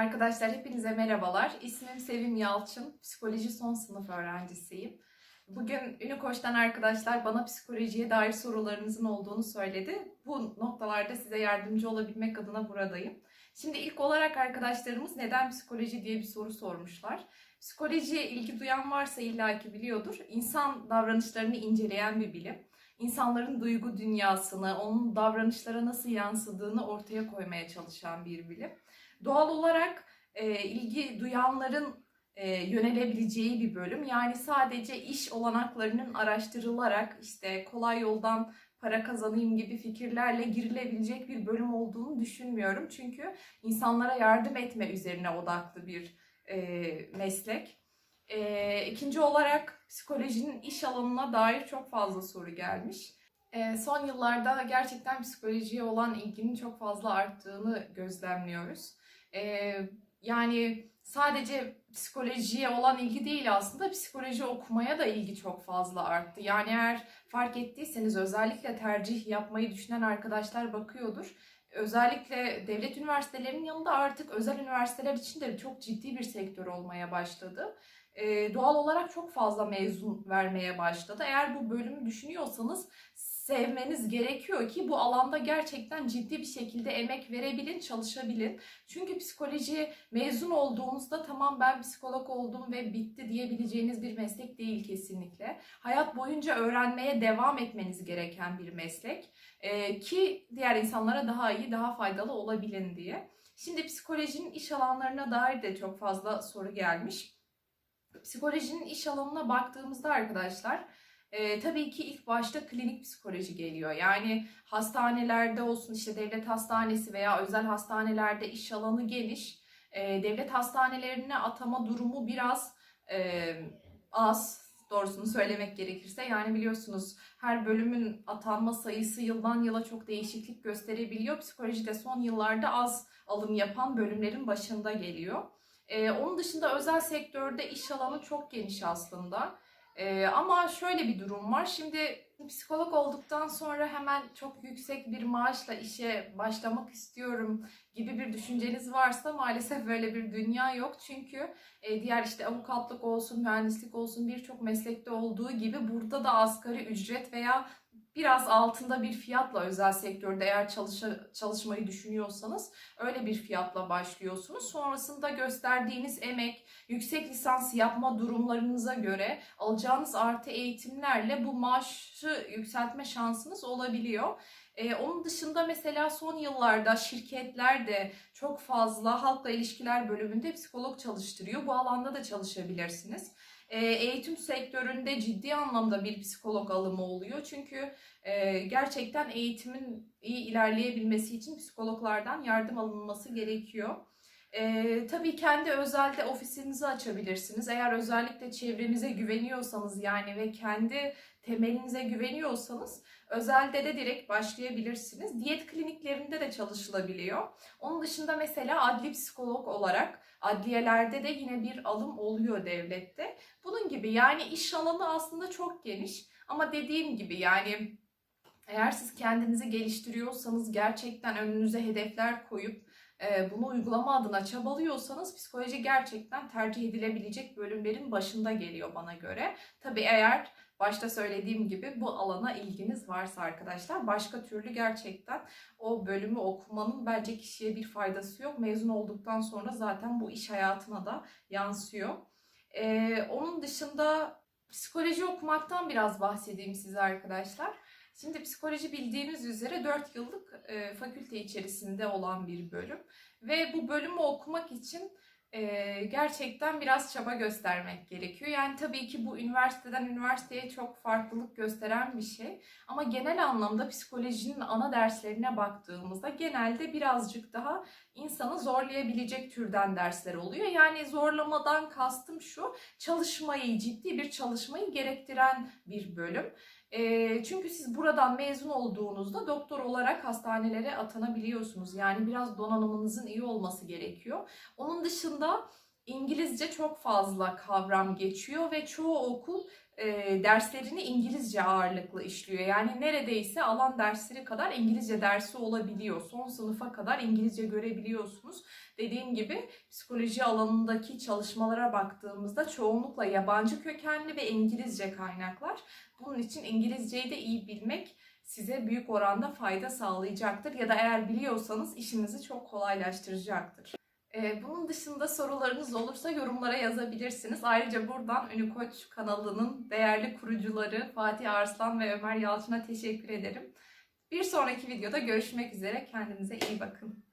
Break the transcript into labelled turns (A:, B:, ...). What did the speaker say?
A: Arkadaşlar hepinize merhabalar. İsmim Sevim Yalçın. Psikoloji son sınıf öğrencisiyim. Bugün Ünikoş'tan arkadaşlar bana psikolojiye dair sorularınızın olduğunu söyledi. Bu noktalarda size yardımcı olabilmek adına buradayım. Şimdi ilk olarak arkadaşlarımız neden psikoloji diye bir soru sormuşlar. Psikolojiye ilgi duyan varsa illaki biliyordur. İnsan davranışlarını inceleyen bir bilim. İnsanların duygu dünyasını, onun davranışlara nasıl yansıdığını ortaya koymaya çalışan bir bilim doğal olarak e, ilgi duyanların e, yönelebileceği bir bölüm. Yani sadece iş olanaklarının araştırılarak işte kolay yoldan para kazanayım gibi fikirlerle girilebilecek bir bölüm olduğunu düşünmüyorum. Çünkü insanlara yardım etme üzerine odaklı bir e, meslek. E, ikinci olarak psikolojinin iş alanına dair çok fazla soru gelmiş. E, son yıllarda gerçekten psikolojiye olan ilginin çok fazla arttığını gözlemliyoruz. Ee, yani sadece psikolojiye olan ilgi değil aslında psikoloji okumaya da ilgi çok fazla arttı. Yani eğer fark ettiyseniz özellikle tercih yapmayı düşünen arkadaşlar bakıyordur. Özellikle devlet üniversitelerinin yanında artık özel üniversiteler için de çok ciddi bir sektör olmaya başladı. Ee, doğal olarak çok fazla mezun vermeye başladı. Eğer bu bölümü düşünüyorsanız sevmeniz gerekiyor ki bu alanda gerçekten ciddi bir şekilde emek verebilin, çalışabilin. Çünkü psikoloji mezun olduğunuzda tamam ben psikolog oldum ve bitti diyebileceğiniz bir meslek değil kesinlikle. Hayat boyunca öğrenmeye devam etmeniz gereken bir meslek ee, ki diğer insanlara daha iyi, daha faydalı olabilin diye. Şimdi psikolojinin iş alanlarına dair de çok fazla soru gelmiş. Psikolojinin iş alanına baktığımızda arkadaşlar e, tabii ki ilk başta klinik psikoloji geliyor. Yani hastanelerde olsun işte devlet hastanesi veya özel hastanelerde iş alanı geniş. E, devlet hastanelerine atama durumu biraz e, az doğrusunu söylemek gerekirse. Yani biliyorsunuz her bölümün atanma sayısı yıldan yıla çok değişiklik gösterebiliyor. Psikoloji de son yıllarda az alım yapan bölümlerin başında geliyor. Ee, onun dışında özel sektörde iş alanı çok geniş aslında. Ee, ama şöyle bir durum var. Şimdi psikolog olduktan sonra hemen çok yüksek bir maaşla işe başlamak istiyorum gibi bir düşünceniz varsa maalesef böyle bir dünya yok. Çünkü e, diğer işte avukatlık olsun, mühendislik olsun birçok meslekte olduğu gibi burada da asgari ücret veya biraz altında bir fiyatla özel sektörde eğer çalışa, çalışmayı düşünüyorsanız öyle bir fiyatla başlıyorsunuz. Sonrasında gösterdiğiniz emek, yüksek lisans yapma durumlarınıza göre alacağınız artı eğitimlerle bu maaşı yükseltme şansınız olabiliyor. Ee, onun dışında mesela son yıllarda şirketler de çok fazla halkla ilişkiler bölümünde psikolog çalıştırıyor. Bu alanda da çalışabilirsiniz. Ee, eğitim sektöründe ciddi anlamda bir psikolog alımı oluyor. Çünkü e, gerçekten eğitimin iyi ilerleyebilmesi için psikologlardan yardım alınması gerekiyor. Ee, tabii kendi özelde ofisinizi açabilirsiniz. Eğer özellikle çevrenize güveniyorsanız yani ve kendi temelinize güveniyorsanız özelde de direkt başlayabilirsiniz. Diyet kliniklerinde de çalışılabiliyor. Onun dışında mesela adli psikolog olarak adliyelerde de yine bir alım oluyor devlette. Bunun gibi yani iş alanı aslında çok geniş ama dediğim gibi yani eğer siz kendinizi geliştiriyorsanız gerçekten önünüze hedefler koyup e, bunu uygulama adına çabalıyorsanız psikoloji gerçekten tercih edilebilecek bölümlerin başında geliyor bana göre. Tabii eğer başta söylediğim gibi bu alana ilginiz varsa arkadaşlar başka türlü gerçekten o bölümü okumanın bence kişiye bir faydası yok. Mezun olduktan sonra zaten bu iş hayatına da yansıyor. Ee, onun dışında psikoloji okumaktan biraz bahsedeyim size arkadaşlar. Şimdi psikoloji bildiğiniz üzere 4 yıllık e, fakülte içerisinde olan bir bölüm. Ve bu bölümü okumak için e, gerçekten biraz çaba göstermek gerekiyor. Yani tabii ki bu üniversiteden üniversiteye çok farklılık gösteren bir şey. Ama genel anlamda psikolojinin ana derslerine baktığımızda genelde birazcık daha insanı zorlayabilecek türden dersler oluyor. Yani zorlamadan kastım şu, çalışmayı, ciddi bir çalışmayı gerektiren bir bölüm. Çünkü siz buradan mezun olduğunuzda doktor olarak hastanelere atanabiliyorsunuz. Yani biraz donanımınızın iyi olması gerekiyor. Onun dışında İngilizce çok fazla kavram geçiyor ve çoğu okul e, derslerini İngilizce ağırlıklı işliyor. Yani neredeyse alan dersleri kadar İngilizce dersi olabiliyor. Son sınıfa kadar İngilizce görebiliyorsunuz. Dediğim gibi psikoloji alanındaki çalışmalara baktığımızda çoğunlukla yabancı kökenli ve İngilizce kaynaklar. Bunun için İngilizceyi de iyi bilmek size büyük oranda fayda sağlayacaktır ya da eğer biliyorsanız işinizi çok kolaylaştıracaktır. Ee, bunun dışında sorularınız olursa yorumlara yazabilirsiniz. Ayrıca buradan Ünü Koç kanalının değerli kurucuları Fatih Arslan ve Ömer Yalçın'a teşekkür ederim. Bir sonraki videoda görüşmek üzere. Kendinize iyi bakın.